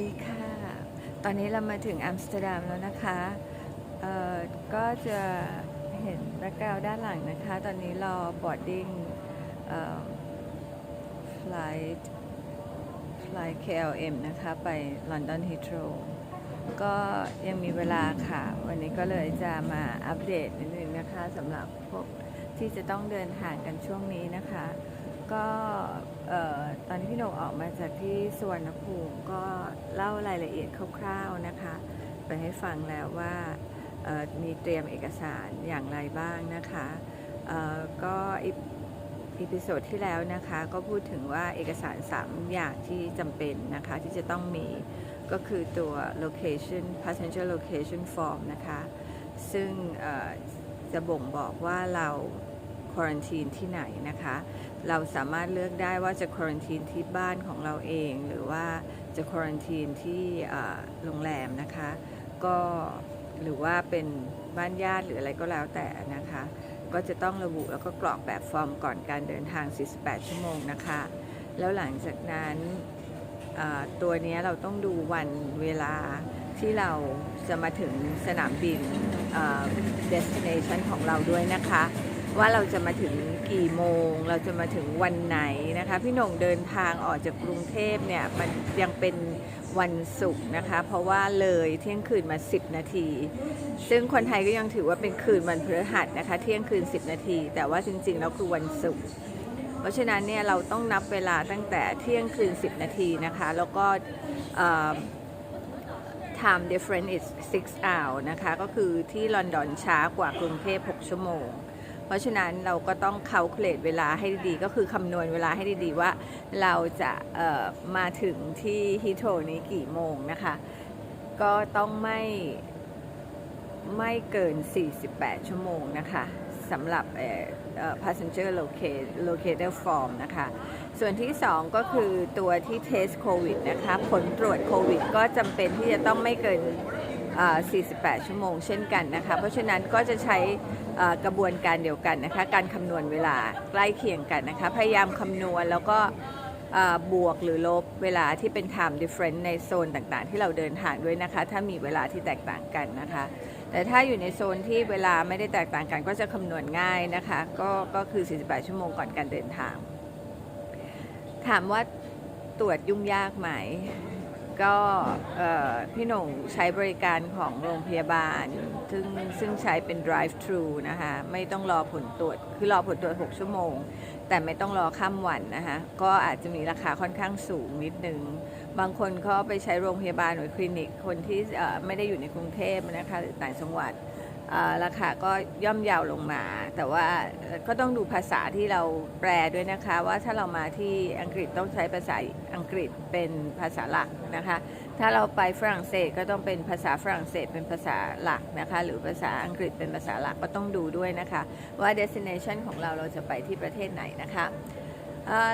ดีค่ะ ตอนนี้เรามาถึงอัมสเตอร์ดัมแล้วนะคะ เอ่อ ก็จะเห็นแบ็กกราวด้านหลังนะคะ ตอนนี้รอบอร์ดดิ้งเอ่อฟลายฟลาย KLM นะคะ ไปลอนดอนฮิตโ r ก็ยังมีเวลาค่ะ วันนี้ก็เลยจะมาอัปเดตนิดนึงนะคะสำหรับพวกที่จะต้องเดินทางกันช่วงนี้นะคะ ก็ตอนที่พี่โหนงออกมาจากที่สวนภูมิก็เล่ารายละเอียดคร่าวๆนะคะ ไปให้ฟังแล้วว่ามีเตรียมเอกสารอย่างไรบ้างนะคะก็อีอีพิโซดที่แล้วนะคะก็พูดถึงว่าเอกสาร 3 อย่างที่จำเป็นนะคะที่จะต้องมีก็คือตัว location passenger location form นะคะ ซึ่งจะบ่งบอกว่าเราควอนตีนที่ไหนนะคะ เราสามารถเลือกได้ว่าจะควอนตีนที่บ้านของเราเอง หรือว่าจะควอนตีนที่โรงแรมนะคะ ก็หรือว่าเป็นบ้านญาติหรืออะไรก็แล้วแต่นะคะ ก็จะต้องระบุแล้วก็กรอกแบบฟอร์มก่อนการเดินทาง 48 ชั่วโมงนะคะ แล้วหลังจากนั้นตัวนี้เราต้องดูวันเวลาที่เราจะมาถึงสนามบินเอ่อ destination ของเราด้วยนะคะ ว่าเราจะมาถึงกี่โมง เราจะมาถึงวันไหนนะคะ พี่หน่งเดินทางออกจากกรุงเทพเนี่ยมันยังเป็นวันศุกร์นะคะ เพราะว่าเลยเที่ยงคืนมา 10 นาที ซึ่งคนไทยก็ยังถือว่าเป็นคืนวันพฤหัสนะคะ เที่ยงคืน 10 นาที แต่ว่าจริงๆแล้วคือวันศุกร์เพราะฉะนั้นเนี่ยเราต้องนับเวลาตั้งแต่เที่ยงคืน 10 นาทีนะคะ แล้วก็ time difference is 6 hour นะคะ ก็คือที่ลอนดอนช้ากว่ากรุงเทพ 6 ชั่วโมง เพราะฉะนั้นเราก็ต้องเคาล c u l a t e เวลาให้ดีๆ ก็คือคำนวณเวลาให้ดีๆว่าเราจะมาถึงที่ฮิโตนี้กี่โมงนะคะ ก็ต้องไม่ไม่เกิน 48 ชั่วโมงนะคะสำหรับ passenger Locator form นะคะ ส่วนที่ 2 ก็คือตัวที่ test covid นะคะ ผลตรวจโควิดก็จำเป็นที่จะต้องไม่เกิน 48 ชั่วโมงเช่นกันนะคะ เพราะฉะนั้นก็จะใช้กระบวนการเดียวกันนะคะ การคำนวณเวลาใกล้เคียงกันนะคะ พยายามคำนวณแล้วก็บวกหรือลบเวลาที่เป็น time difference ในโซนต่างๆ ที่เราเดินทางด้วยนะคะ ถ้ามีเวลาที่แตกต่างกันนะคะ แต่ถ้าอยู่ในโซนที่เวลาไม่ได้แตกต่างกัน ก็จะคำนวณง่ายนะคะ ก็ก็คือ 48 ชั่วโมงก่อนการเดินทาง ถามว่าตรวจยุ่งยากไหม ก็พี่หน่งใช้บริการของโรงพยาบาล ซึ่งซึ่งใช้เป็น drive thru นะคะ ไม่ต้องรอผลตรวจ คือรอผลตรวจ 6 ชั่วโมง แต่ไม่ต้องรอข้ามวันนะคะ ก็อาจจะมีราคาค่อนข้างสูงนิดนึง บางคนเขาไปใช้โรงพยาบาลหรือคลินิก คนที่ไม่ได้อยู่ในกรุงเทพนะคะหรือต่างจังหวัด ราคาก็ย่อมเยาวลงมา แต่ว่าก็ต้องดูภาษาที่เราแปลด้วยนะคะ ว่าถ้าเรามาที่อังกฤษต้องใช้ภาษาอังกฤษเป็นภาษาหลักนะคะ ถ้าเราไปฝรั่งเศสก็ต้องเป็นภาษาฝรั่งเศสเป็นภาษาหลักนะคะ หรือภาษาอังกฤษเป็นภาษาหลักก็ต้องดูด้วยนะคะ ว่า destination ของเราเราจะไปที่ประเทศไหนนะคะ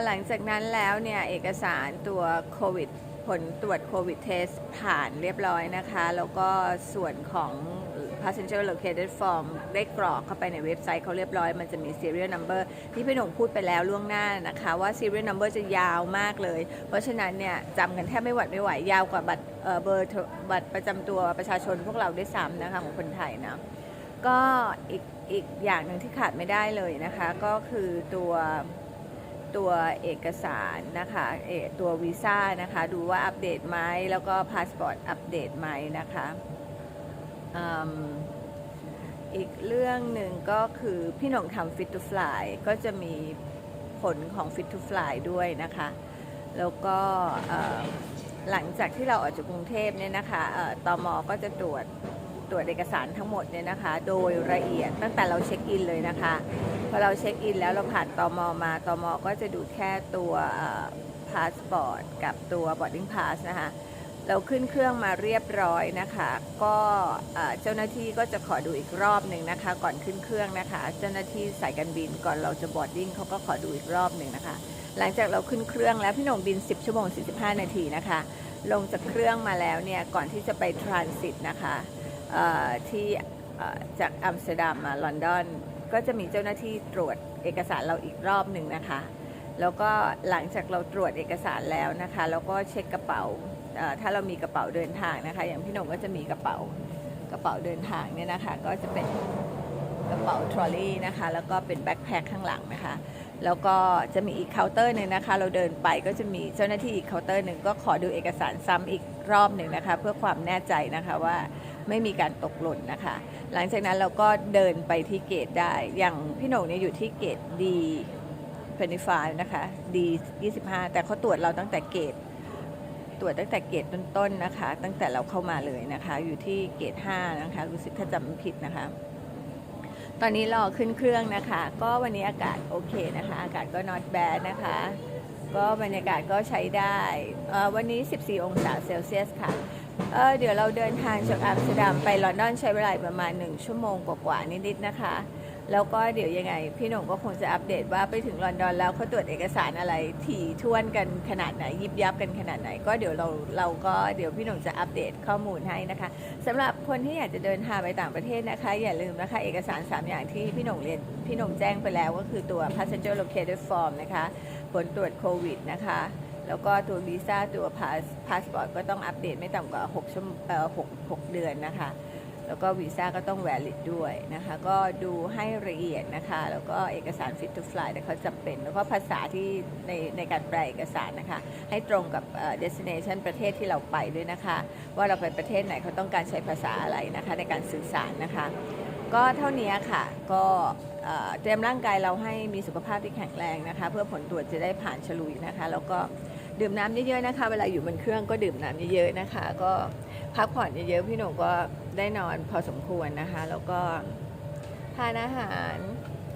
หลังจากนั้นแล้วเนี่ยเอกสารตัวโควิดผลตรวจโควิดเทสผ่านเรียบร้อยนะคะ แล้วก็ส่วนของ passenger located form ได้กรอกเข้าไปในเว็บไซต์เขาเรียบร้อย มันจะมี serial number ที่พี่หนุ่มพูดไปแล้วล่วงหน้านะคะ ว่า serial number จะยาวมากเลย เพราะฉะนั้นเนี่ยจำกันแทบไม่หวัดไม่ไหวยาวกว่าบัตรเอ่อเบอร์บัตรประจำตัวประชาชนพวกเราด้วยซ้ำนะคะของคนไทยนะก็อีกอีกอย่างหนึ่งที่ขาดไม่ได้เลยนะคะ ก็คือตัวตัวเอกสารนะคะเอตัววีซ่านะคะ ดูว่าอัปเดตไหมแล้วก็พาสปอร์ตอัปเดตไหมนะคะ อีกเรื่องหนึ่งก็คือพี่หน่งทำ Fit to Fly ก็จะมีผลของ Fit to Fly ด้วยนะคะ แล้วก็หลังจากที่เราออกจากกรุงเทพเนี่ยนะคะเอ่อตมก็จะตรวจตรวจเอกสารทั้งหมดเนี่ยนะคะ โดยละเอียดตั้งแต่เราเช็คอินเลยนะคะพอเราเช็คอินแล้วเราผ่านตมมาตมก็จะดูแค่ตัวพาสปอร์ตกับตัว boarding pass นะคะ เราขึ้นเครื่องมาเรียบร้อยนะคะ ก็เจ้าหน้าที่ก็จะขอดูอีกรอบหนึ่งนะคะ ก่อนขึ้นเครื่องนะคะ เจ้าหน้าที่สายการบินก่อนเราจะบอดดิ้งเขาก็ขอดูอีกรอบหนึ่งนะคะ หลังจากเราขึ้นเครื่องแล้วพี่หน่งบิน 10 ชั่วโมง 45 นาทีนะคะ ลงจากเครื่องมาแล้วเนี่ยก่อนที่จะไปทรานสิตนะคะที่จากอัมสเตอร์ดัมมาลอนดอน ก็จะมีเจ้าหน้าที่ตรวจเอกสารเราอีกรอบหนึ่งนะคะ แล้วก็หลังจากเราตรวจเอกสารแล้วนะคะแล้วก็เช็คกระเป๋าถ้าเรามีกระเป๋าเดินทางนะคะ อย่างพี่หนุ่มก็จะมีกระเป๋ากระเป๋าเดินทางเนี่ยนะคะ ก็จะเป็นกระเป๋าทรอลลี่นะคะ แล้วก็เป็นแบ็คแพคข้างหลังนะคะ แล้วก็จะมีอีกเคาน์เตอร์หนึ่งนะคะ เราเดินไปก็จะมีเจ้าหน้าที่อีกเคาน์เตอร์หนึ่งก็ขอดูเอกสารซ้ำอีกรอบหนึ่งนะคะ เพื่อความแน่ใจนะคะว่าไม่มีการตกหล่นนะคะ หลังจากนั้นเราก็เดินไปที่เกตได้ อย่างพี่หน่งเนี่ยอยู่ที่เกตดี 25นะคะดี25 แต่เขาตรวจเราตั้งแต่เกตตรวจตั้งแต่เกตต้นๆนะคะ ตั้งแต่เราเข้ามาเลยนะคะ อยู่ที่เกต5นะคะ รู้สึกถ้าจำผิดนะคะ ตอนนี้รอขึ้นเครื่องนะคะ ก็วันนี้อากาศโอเคนะคะ อากาศก็ not bad นะคะ ก็บรรยากาศก็ใช้ได้วันนี้ 14 องศาเซลเซียสค่ะเเดี๋ยวเราเดินทางจากอัมสเตอร์ดัมไปลอนดอนใช้เวลาประมาณ 1 ชั่วโมงกว่าๆนิดๆนะคะ แล้วก็เดี๋ยวยังไง พี่หนุ่มก็คงจะอัปเดตว่าไปถึงลอนดอนแล้วเขาตรวจเอกสารอะไรถี่ถ้วนกันขนาดไหนยิบยับกันขนาดไหน ก็เดี๋ยวเราเราก็เดี๋ยวพี่หนุ่มจะอัปเดตข้อมูลให้นะคะสำหรับคนที่อยากจะเดินทางไปต่างประเทศนะคะ อย่าลืมนะคะ เอกสาร 3 อย่างที่พี่หนุ่มเรียนพี่หนุ่มแจ้งไปแล้วก็คือตัว passenger located form นะคะผลตรวจโควิดนะคะแล้วก็ตัววีซ่าตัวพาสพาสปอร์ตก็ต้องอัปเดตไม่ต่ำกว่า6ชั่วโมงเอ่อ6 6 เดือนนะคะ แล้วก็วีซ่าก็ต้อง valid ด้วยนะคะ ก็ดูให้ละเอียดนะคะ แล้วก็เอกสาร fit to fly เนี่เขาจำเป็น แล้วก็ภาษาที่ในในการแปลเอกสารนะคะ ให้ตรงกับเอ่อ destination ประเทศที่เราไปด้วยนะคะ ว่าเราไปประเทศไหนเขาต้องการใช้ภาษาอะไรนะคะ ในการสื่อสารนะคะ ก็เท่านี้ค่ะ ก็เอ่อเตรียมร่างกายเราให้มีสุขภาพที่แข็งแรงนะคะ เพื่อผลตรวจจะได้ผ่านฉลุยนะคะ แล้วก็ดื่มน้ำเยอะๆนะคะ เวลาอยู่บนเครื่องก็ดื่มน้ำเยอะๆนะคะ ก็ พักผ่อนเยอะๆพี่หนุ่มก็ได้นอนพอสมควรนะคะ แล้วก็ทานอาหาร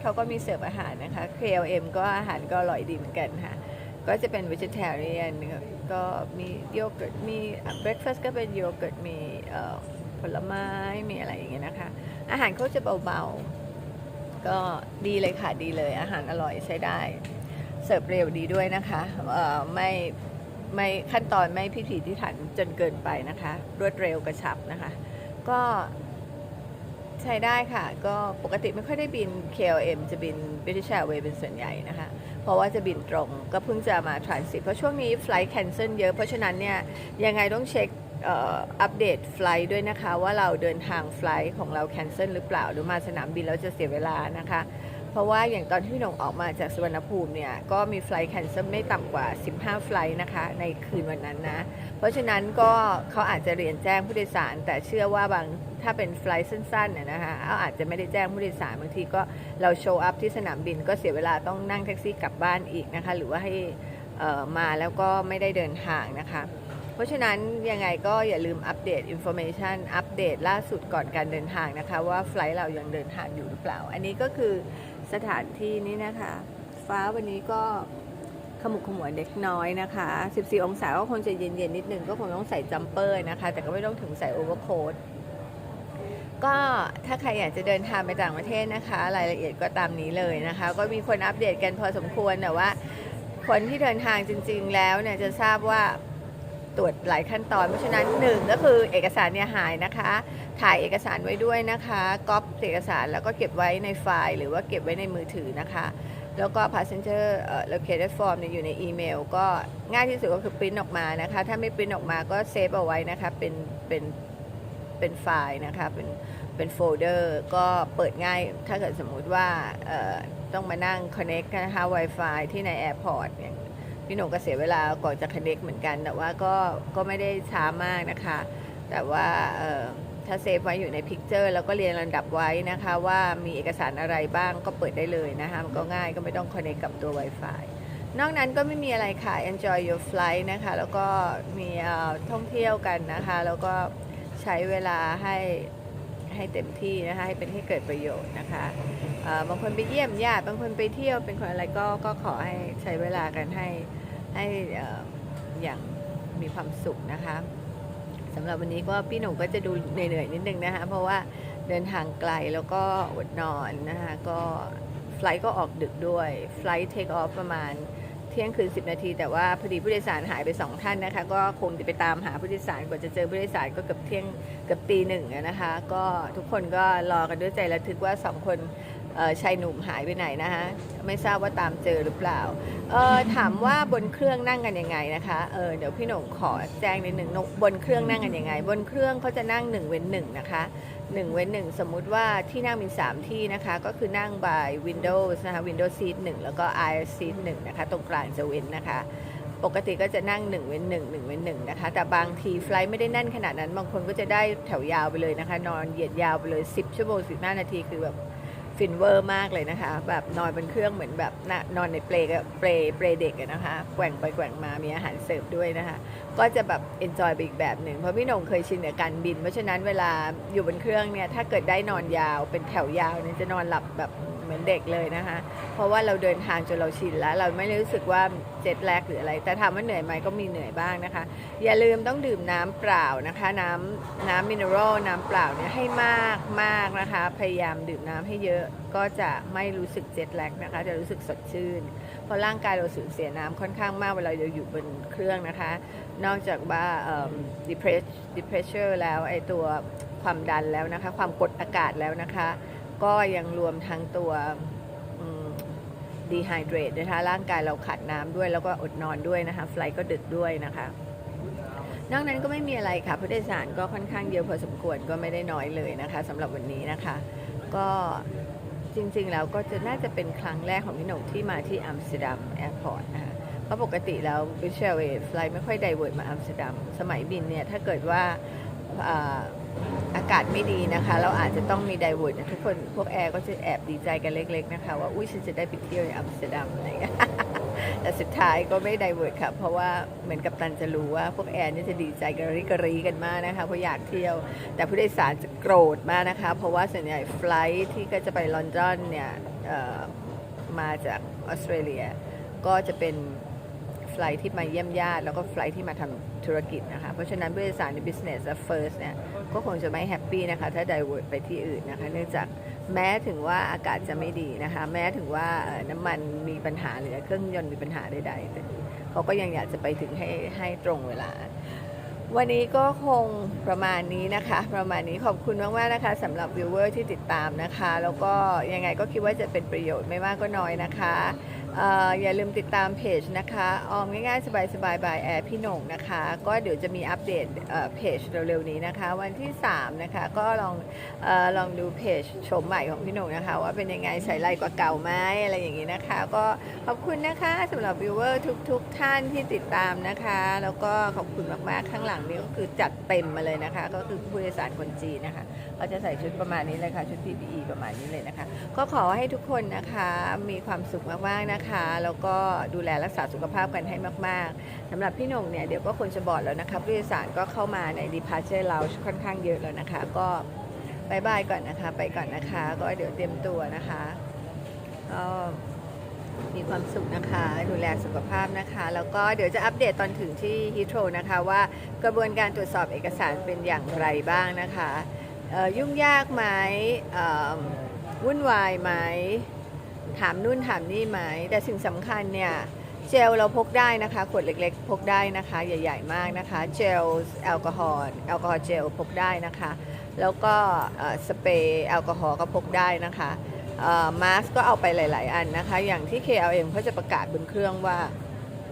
เขาก็มีเสิร์ฟอาหารนะคะ KLM ก็อาหารก็อร่อยดีเหมือนกันค่ะ ก็จะเป็น vegetarian ก็มีโยเกิร์ตมี breakfast ก็เป็นโยเกิร์ตมีผลไม้มีอะไรอย่างเงี้ยนะคะ อาหารเขาจะเบาๆ ก็ดีเลยค่ะดีเลยอาหารอร่อยใช้ได้ เสิร์ฟเร็วดีด้วยนะคะไม่ ไม่ขั้นตอนไม่พิถีพิถันจนเกินไปนะคะ รวดเร็วกระชับนะคะ ก็ใช้ได้ค่ะ ก็ปกติไม่ค่อยได้บิน KLM จะบิน British Airways เป็นส่วนใหญ่นะคะ เพราะว่าจะบินตรงก็เพิ่งจะมา transit เพราะช่วงนี้ flight cancel เยอะ เพราะฉะนั้นเนี่ยยังไงต้องเช็คอัปเดตไฟล์ด้วยนะคะ ว่าเราเดินทางไฟล์ของเรา cancel หรือเปล่า หรือมาสนามบินแล้วจะเสียเวลานะคะ เพราะว่าอย่างตอนที่พี่หนงออกมาจากสุวรรณภูมิเนี่ย ก็มีไฟล์แคนเซิลไม่ต่ำกว่า 15 ไฟล์นะคะ ในคืนวันนั้นนะ เพราะฉะนั้นก็เขาอาจจะเรียนแจ้งผู้โดยสาร แต่เชื่อว่าบางถ้าเป็นไฟล์สั้นๆเนี่ยนะคะเขาอาจจะไม่ได้แจ้งผู้โดยสารบางทีก็เราโชว์อัพที่สนามบินก็เสียเวลาต้องนั่งแท็กซี่กลับบ้านอีกนะคะ หรือว่าให้มาแล้วก็ไม่ได้เดินทางนะคะเพราะฉะนั้นยังไงก็อย่าลืมอัปเดตอินโฟเมชันอัปเดตล่าสุดก่อนการเดินทางนะคะ ว่าไฟล์เรายังเดินทางอยู่หรือเปล่า อันนี้ก็คือ สถานที่นี้นะคะ ฟ้าวันนี้ก็ขมุกขมัวเล็กน้อยนะคะ 14 องศาก็คงจะเย็นๆนิดนึงก็คงต้องใส่จัมเปอร์นะคะ แต่ก็ไม่ต้องถึงใส่โอเวอร์โค้ทก็ถ้าใครอยากจะเดินทางไปต่างประเทศนะคะ รายละเอียดก็ตามนี้เลยนะคะ ก็มีคนอัปเดตกันพอสมควรแต่ว่า คนที่เดินทางจริง ๆ แล้วเนี่ยจะทราบว่า ตรวจหลายขั้นตอนเพราะฉะนั้นหนึ่งก็คือเอกสารเนี่ยหายนะคะ ถ่ายเอกสารไว้ด้วยนะคะก๊อปเอกสารแล้วก็เก็บไว้ในไฟล์ หรือว่าเก็บไว้ในมือถือนะคะ แล้วก็ passenger located form เนี่ยอยู่ในอีเมล ก็ง่ายที่สุดก็คือปริ้นออกมานะคะ ถ้าไม่ปริ้นออกมาก็เซฟเอาไว้นะคะเป็นเป็นเป็นไฟล์นะคะเป็นเป็นโฟลเดอร์ก็เปิดง่ายถ้าเกิดสมมุติว่าต้องมานั่ง connect นะคะ Wi-Fi ที่ใน Airport อย่าง พี่หนุ่มก็เสียเวลาก่อนจะ connect เหมือนกัน แต่ว่าก็ก็ไม่ได้ช้ามากนะคะ แต่ว่าถ้าเซฟไว้อยู่ในพิกเจอร์แล้วก็เรียงลำดับไว้นะคะว่ามีเอกสารอะไรบ้างก็เปิดได้เลยนะคะมันก็ง่ายก็ไม่ต้อง connect กับตัว Wi-Fi นอกนั้นก็ไม่มีอะไรค่ะ enjoy your flight นะคะ แล้วก็มีท่องเที่ยวกันนะคะ แล้วก็ใช้เวลาให้ ให้เต็มที่นะคะให้เป็นให้เกิดประโยชน์นะคะบางคนไปเยี่ยมญาติบางคนไปเที่ยวเป็นคนอะไรก็ก็ขอให้ใช้เวลากันให้ให้อย่างมีความสุขนะคะสำหรับวันนี้ก็พี่หนุ่มก็จะดูเหนื่อยๆนิดนึงนะคะเพราะว่าเดินทางไกลแล้วก็อดนอนนะคะก็ไฟล์ก็ออกดึกด้วยไฟล์เทคออฟประมาณ ที่ยงคืน 10 นาที แต่ว่าพอดีผู้โดยสารหายไป 2 ท่านนะคะ ก็คงจะไปตามหาผู้โดยสารกว่าจะเจอผู้โดยสารก็เกือบเที่ยงเกือบตีหนึ่งนะคะ ก็ทุกคนก็รอกันด้วยใจระทึกว่า 2 คนชายหนุ่มหายไปไหนนะคะไม่ทราบว่าตามเจอหรือเปล่าถามว่าบนเครื่องนั่งกันยังไงนะคะเเดี๋ยวพี่หนุ่มขอแจ้งนิดหนึ่งบนเครื่องนั่งกันยังไง บนเครื่องเขาจะนั่งหนึ่งเว้นหนึ่งนะคะ หนึ่งเว้นหนึ่งสมมุติว่าที่นั่งมีสามที่นะคะ ก็คือนั่ง by Windows นะคะ Windows Seat 1 แล้วก็ i Seat 1 นะคะ ตรงกลางจะเว้นนะคะ ปกติก็จะนั่ง 1 เว้น1 1 เว้น1นะคะ แต่บางทีไฟล์ไม่ได้แน่นขนาดนั้น บางคนก็จะได้แถวยาวไปเลยนะคะ นอนเหยียดยาวไปเลย 10 ชั่วโมง15นาทีคือแบบ ฟินเวอร์มากเลยนะคะ แบบนอนบนเครื่องเหมือนแบบน่นอนในเปลกับเปลเปลเด็กนะคะแกว่งไปแกว่งมามีอาหารเสิร์ฟด้วยนะคะ ก็จะแบบเอนจอยไปอีกแบบหนึ่งเพราะพี่หนงเคยชินกับการบิน เพราะฉะนั้นเวลาอยู่บนเครื่องเนี่ยถ้าเกิดได้นอนยาวเป็นแถวยาวเนี่ยจะนอนหลับแบบ เหมือนเด็กเลยนะคะ เพราะว่าเราเดินทางจนเราชินแล้ว เราไม่ได้รู้สึกว่าเจ็ตแลกหรืออะไร แต่ถามว่าเหนื่อยไหมก็มีเหนื่อยบ้างนะคะ อย่าลืมต้องดื่มน้ำเปล่านะคะ น้ำน้ำมินเนอรัลน้ำเปล่าเนี่ยให้มากมากนะคะ พยายามดื่มน้ำให้เยอะก็จะไม่รู้สึกเจ็ตแลกนะคะ จะรู้สึกสดชื่น เพราะร่างกายเราสูญเสียน้ำค่อนข้างมากเวลาเราอยู่บนเครื่องนะคะ นอกจากว่า depress depressure แล้วไอตัวความดันแล้วนะคะ ความกดอากาศแล้วนะคะ ก็ยังรวมทั้งตัวดีไฮเดรตนะคะร่างกายเราขาดน้ำด้วยแล้วก็อดนอนด้วยนะคะไฟล์ก็ดึกด้วยนะคะนอกนั้นก็ไม่มีอะไรค่ะผู้โดยสารก็ค่อนข้างเยอะพอสมควรก็ไม่ได้น้อยเลยนะคะสำหรับวันนี้นะคะ ก็จริงๆแล้วก็จะน่าจะเป็นครั้งแรกของพี่หนงที่มาที่อัมสเตอร์ดัมแอร์พอร์ตนะคะเพราะปกติแล้วบิชเชลเวฟไลไม่ค่อยไดเวิร์ดมาอัมสเตอร์ดัมสมัยบินเนี่ยถ้าเกิดว่า อากาศไม่ดีนะคะ เราอาจจะต้องมีไดเวิร์ดนะทุกคนพวกแอร์ก็จะแอบดีใจกันเล็ก ๆนะคะ ว่าอุ้ยฉันจะได้ไปเที่ยวในอัมสเตอร์ดัมอะไรเงี้ยแต่สุดท้ายก็ไม่ไดเวิร์ดค่ะ เพราะว่าเหมือนกับตันจะรู้ว่าพวกแอร์นี่จะดีใจกระริกระรีกันมากนะคะเพราะอยากเที่ยว แต่ผู้โดยสารจะโกรธมากนะคะ เพราะว่าส่วนใหญ่ไฟลท์ที่ก็จะไปลอนดอนเนี่ยมาจากออสเตรเลียก็จะเป็น ไฟลท์ที่มาเยี่ยมญาติ แล้วก็ไฟลท์ที่มาทำธุรกิจนะคะ เพราะฉะนั้นผู้โดยสารใน business และ first เนี่ยก็คงจะไม่แฮปปี้นะคะ ถ้า divert ไปที่อื่นนะคะ เนื่องจากแม้ถึงว่าอากาศจะไม่ดีนะคะ แม้ถึงว่าน้ำมันมีปัญหาหรือเครื่องยนต์มีปัญหาใดๆแต่เขาก็ยังอยากจะไปถึงให้ให้ตรงเวลา วันนี้ก็คงประมาณนี้นะคะ ประมาณนี้ขอบคุณมากๆนะคะสำหรับวิวเวอร์ที่ติดตามนะคะ แล้วก็ยังไงก็คิดว่าจะเป็นประโยชน์ไม่มากก็น้อยนะคะ อย่าลืมติดตามเพจนะคะออมง่ายๆ สบายๆบายแอร์พี่หน่งนะคะ ก็เดี๋ยวจะมีอัปเดตเพจเร็วๆนี้นะคะ วันที่ 3 นะคะ ก็ลองออลองดูเพจชมใหม่ของพี่หน่งนะคะ ว่าเป็นยังไงใส่ไรกว่าเก่าไหมอะไรอย่างนี้นะคะ ก็ขอบคุณนะคะสำหรับวิวเวอร์ทุกๆท่านที่ติดตามนะคะ แล้วก็ขอบคุณมากๆข้างหลังนี้ก็คือจัดเต็มมาเลยนะคะ ก็คือผู้โดยสารคนจีนนะคะก็จะใส่ชุดประมาณนี้เลยค่ะชุด PPE ประมาณนี้เลยนะคะ ก็ขอให้ทุกคนนะคะมีความสุขมากๆนะคะแล้วก็ดูแลรักษาสุขภาพกันให้มาก ๆสำหรับพี่หน่งเนี่ยเดี๋ยวก็คนจะบอดแล้วนะคะผู้โดยสารก็เข้ามาใน departure lounge ค่อนข้างเยอะแล้วนะคะ ก็บายบายก่อนนะคะ ไปก่อนนะคะ ก็เดี๋ยวเตรียมตัวนะคะก็มีความสุขนะคะ ดูแลสุขภาพนะคะ แล้วก็เดี๋ยวจะอัปเดตตอนถึงที่ฮิโตรนะคะว่ากระบวนการตรวจสอบเอกสารเป็นอย่างไรบ้างนะคะยุ่งยากไหมวุ่นวายไหม ถามนู่นถามนี่ไหมแต่สิ่งสำคัญเนี่ยเจลเราพกได้นะคะขวดเล็กๆ พกได้นะคะ ใหญ่ ๆ มากนะคะ เจลแอลกอฮอล์แอลกอฮอล์เจลพกได้นะคะ แล้วก็สเปรย์แอลกอฮอล์ก็พกได้นะคะมาสก์ก็เอาไปหลาย ๆ อันนะคะ อย่างที่ KLM เขาจะประกาศบนเครื่องว่า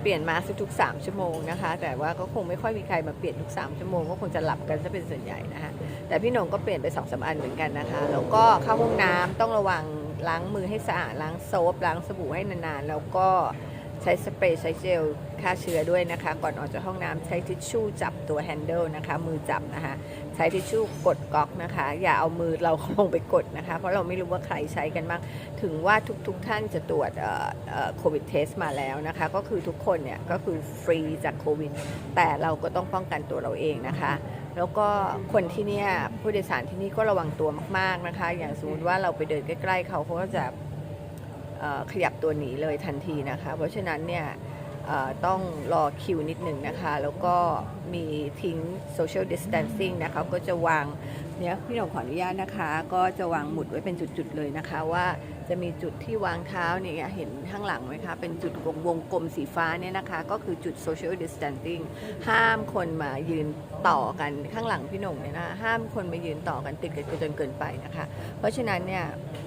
เปลี่ยนมาสก์ทุกๆ3ชั่วโมงนะคะ แต่ว่าก็คงไม่ค่อยมีใครมาเปลี่ยนทุก 3 ชั่วโมงก็คงจะหลับกันซะเป็นส่วนใหญ่นะคะแต่พี่หนงก็เปลี่ยนไป2อสอันเหมือนกันนะคะแล้วก็เข้าห้องน้ำต้องระวัง ล้างมือให้สะอาดล้างโซฟล้างสบู่ให้นานๆ แล้วก็ใช้สเปรย์ใช้เจลฆ่าเชื้อด้วยนะคะ ก่อนออกจากห้องน้ำใช้ทิชชู่จับตัวแฮนเดิลนะคะ มือจับนะคะ ใช้ทิชชู่กดก๊อกนะคะ อย่าเอามือเราลงไปกดนะคะ เพราะเราไม่รู้ว่าใครใช้กันบ้างถึงว่าทุกๆทท่านจะตรวจโควิดเทสมาแล้วนะคะ ก็คือทุกคนเนี่ยก็คือฟรีจากโควิดแต่เราก็ต้องป้องกันตัวเราเองนะคะ แล้วก็คนที่เนี่ยผู้โดยสารที่นี่ก็ระวังตัวมาก ๆนะคะ อย่างสมมติว่าเราไปเดินใกล้ ๆ เขาเขาก็จะขยับตัวหนีเลยทันทีนะคะ เพราะฉะนั้นเนี่ยต้องรอคิวนิดหนึ่งนะคะ แล้วก็มีทิ้ง social distancing นะคะ ก็จะวางเนี่ยพี่หนงขออนุญาตนะคะ ก็จะวางหมุดไว้เป็นจุดๆเลยนะคะว่าจะมีจุดที่วางเท้าเนี่ยเห็นข้างหลังไหมคะ เป็นจุดวงวงกลมสีฟ้าเนี่ยนะคะ ก็คือจุด social distancing ห้ามคนมายืนต่อกันข้างหลังพี่หนุ่งเนี่ยนะห้ามคนมายืนต่อกันติดกันจนเกินไปนะคะ เพราะฉะนั้นเนี่ย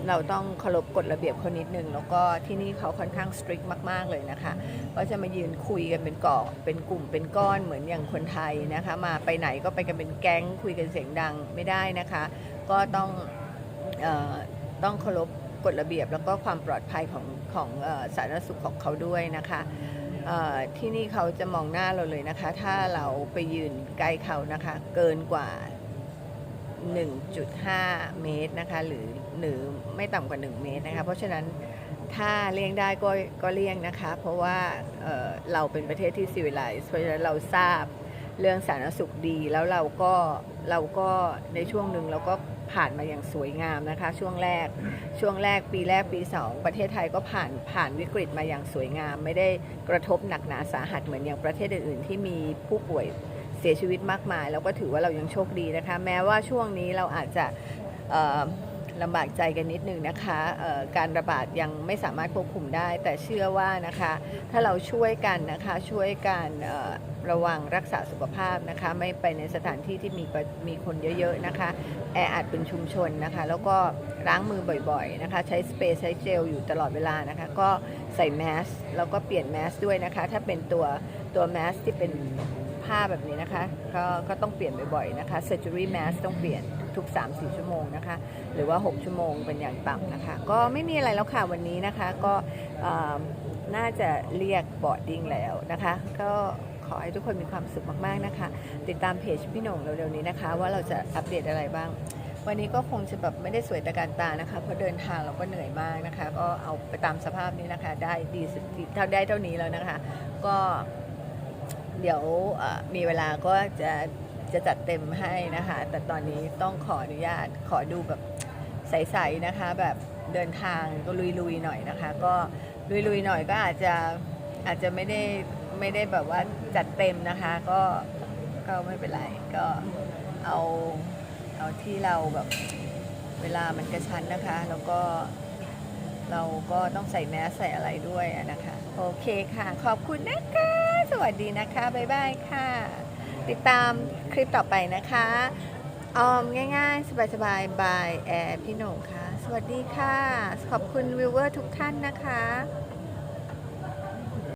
เราต้องเคารพกฎระเบียบเขานิดนึง แล้วก็ที่นี่เขาค่อนข้าง strict มาก ๆ เลยนะคะก็จะมายืนคุยกันเป็นเกาะเป็นกลุ่มเป็นก้อนเหมือนอย่างคนไทยนะคะ มาไปไหนก็ไปกันเป็นแก๊งคุยกันเสียงดังไม่ได้นะคะ ก็ต้องออต้องเคารพ กฎระเบียบ แล้วก็ความปลอดภัยของของสาธารณสุขของเขาด้วยนะคะที่นี่เขาจะมองหน้าเราเลยนะคะ ถ้าเราไปยืนใกล้เขานะคะ เกินกว่า 1.5 เมตรนะคะ หรือหรือไม่ต่ำกว่า 1 เมตรนะคะ เพราะฉะนั้นถ้าเลี่ยงได้ก็ก็เลี่ยงนะคะ เพราะว่าเเราเป็นประเทศที่ซีวิไลซ์เพราะฉะนั้นเราทราบเรื่องสาธารณสุขดีแล้วเราก็ เราก็ในช่วงหนึ่งเราก็ผ่านมาอย่างสวยงามนะคะ ช่วงแรกช่วงแรกปีแรกปี 2 ประเทศไทยก็ผ่านผ่านวิกฤตมาอย่างสวยงาม ไม่ได้กระทบหนักหนาสาหัสเหมือนอย่างประเทศอื่นๆ ที่มีผู้ป่วยเสียชีวิตมากมาย เราก็ถือว่าเรายังโชคดีนะคะ แม้ว่าช่วงนี้เราอาจจะ ลำบากใจกันนิดนึงนะคะการระบาดยังไม่สามารถควบคุมได้ แต่เชื่อว่านะคะ ถ้าเราช่วยกันนะคะช่วยกันระวังรักษาสุขภาพนะคะ ไม่ไปในสถานที่ที่มีมีคนเยอะๆนะคะ แออัดเป็นชุมชนนะคะ แล้วก็ล้างมือบ่อยๆนะคะ ใช้สเปรย์ใช้เจลอยู่ตลอดเวลานะคะ ก็ใส่แมสแล้วก็เปลี่ยนแมสด้วยนะคะ ถ้าเป็นตัวตัวแมสที่เป็น ผ้าแบบนี้นะคะ ก็ก็ต้องเปลี่ยนบ่อยๆนะคะ surgery mask ต้องเปลี่ยนทุก 3-4 ชั่วโมงนะคะ หรือว่า 6 ชั่วโมงเป็นอย่างต่ำนะคะ ก็ไม่มีอะไรแล้วค่ะวันนี้นะคะ ก็น่าจะเรียกบอร์ดดิ้งแล้วนะคะ ก็ขอให้ทุกคนมีความสุขมากๆนะคะ ติดตามเพจพี่หน่งเร็วๆนี้นะคะ ว่าเราจะอัปเดตอะไรบ้าง วันนี้ก็คงจะแบบไม่ได้สวยตะการตานะคะ เพราะเดินทางเราก็เหนื่อยมากนะคะ ก็เอาไปตามสภาพนี้นะคะ ได้ดีสุดเท่าได้เท่านี้แล้วนะคะ ก็ เดี๋ยวมีเวลาก็จะจะจัดเต็มให้นะคะ แต่ตอนนี้ต้องขออนุญาตขอดูแบบใสๆนะคะ แบบเดินทางก็ลุยๆหน่อยนะคะ ก็ลุยๆหน่อยก็อาจจะอาจจะไม่ได้ไม่ได้แบบว่าจัดเต็มนะคะ ก็ก็ไม่เป็นไรก็เอาเอาที่เราแบบเวลามันกระชั้นนะคะ แล้วก็เราก็ต้องใส่แมสใส่อะไรด้วยนะคะ โอเคค่ะ ขอบคุณนะคะ สวัสดีนะคะ บ๊ายบายค่ะ ติดตามคลิปต่อไปนะคะ ออมง่ายๆ สบายๆบายแอร์พี่หน่งค่ะ สวัสดีค่ะ ขอบคุณวิวเวอร์ทุกท่านนะคะ